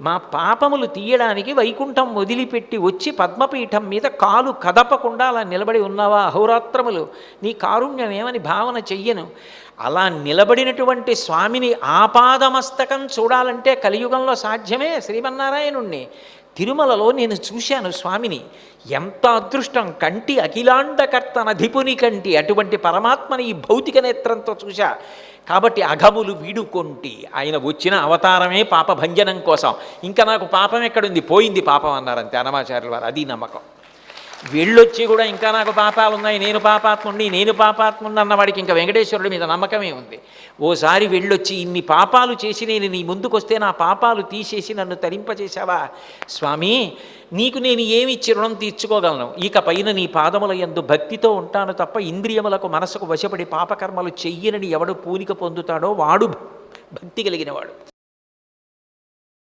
మా పాపములు తీయడానికి వైకుంఠం వదిలిపెట్టి వచ్చి పద్మపీఠం మీద కాలు కదపకుండా అలా నిలబడి ఉన్నావా? అహోరాత్రములు నీ కారుణ్యం ఏమని భావన చెయ్యను. అలా నిలబడినటువంటి స్వామిని ఆపాదమస్తకం చూడాలంటే కలియుగంలో సాధ్యమే శ్రీమన్నారాయణుణ్ణి. తిరుమలలో నేను చూశాను స్వామిని. ఎంత అదృష్టం కంటి అఖిలాండకర్త నధిపుని కంటి అటువంటి పరమాత్మని ఈ భౌతిక నేత్రంతో చూశా. కాబట్టి అఘములు వీడుకొంటి ఆయన వచ్చిన అవతారమే పాప భంజనం కోసం. ఇంకా నాకు పాపం ఎక్కడుంది? పోయింది పాపం అన్నారంతే అనమాచార్యుల వారు. అది నమ్మకం. వెళ్ళొచ్చి కూడా ఇంకా నాకు పాపాలు ఉన్నాయి నేను పాపాత్ముండి నేను పాపాత్ముండి అన్నవాడికి ఇంకా వెంకటేశ్వరుడి మీద నమ్మకమే ఉంది. ఓసారి వెళ్ళొచ్చి ఇన్ని పాపాలు చేసి నేను నీ ముందుకొస్తే నా పాపాలు తీసేసి నన్ను తరింపచేశావా స్వామి నీకు నేను ఏమి ఇచ్చి రుణం తీర్చుకోగలను? ఇక పైన నీ పాదముల ఎందు భక్తితో ఉంటాను తప్ప ఇంద్రియములకు మనసుకు వశపడి పాపకర్మలు చెయ్యనని ఎవడు పూనిక పొందుతాడో వాడు భక్తి కలిగినవాడు.